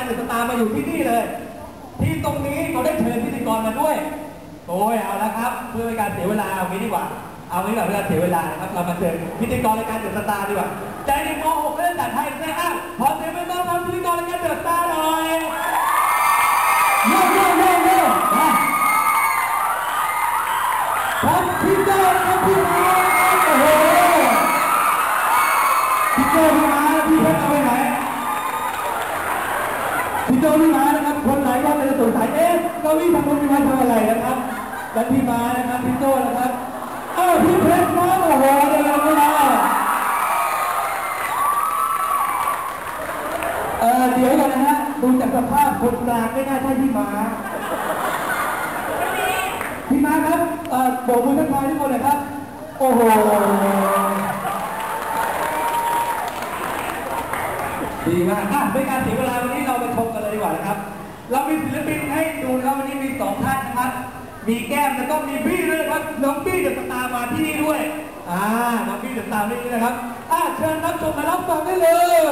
มาอยู่ที่นี่เลย ที่ตรงนี้เราได้เชิญพิธีกรมาด้วย โอ้ยเอาละครับ เพื่อเป็นการเสียเวลาเอางี้ดีกว่า เอางี้แบบเพื่อกาเสียเวลานะครับ เรามาเชิญพิธีกรรายการเดือดสตาร์ดีกว่าใจดีม .6 เล่นจัดให้นะฮะขอเสียงปต้อนรับพิธีกรรายการเดือดสตาร์หน่อยเย้เย้เย้เย้มาครับพี่เจ้าครับพี่ พี่โจพี่มานะครับ คนไหนว่าเป็นสงสัยเอ๊ะเก้าอี้ทางคนพี่มาทำอะไรนะครับและพี่มานะครับพี่โจนะครับอ้าวพี่เพชรมาโอ้โหเดี๋ยวเราไม่ได้เออเดี๋ยวก่อนนะฮะดูจากสภาพคนกลางไม่น่าใช่พี่มาพี่มาครับเอ่อโบกมือทักทายทุกคนหน่อยครับ โอ้โห ดีมากอะไม่การเสียเวลาวันนี้เราไปชมกันเลยดีกว่านะครับ เรามีศิลปินให้ดูนะครับวันนี้มีสองท่านนะครับ มีแก้มแล้วก็มีบี้ด้วยนะครับน้องบี้เดอะสตาร์มาที่นี่ด้วย อ่า น้องบี้เดอะสตาร์ที่นี่นะครับ อะเชิญรับชมมารับฟังได้เลย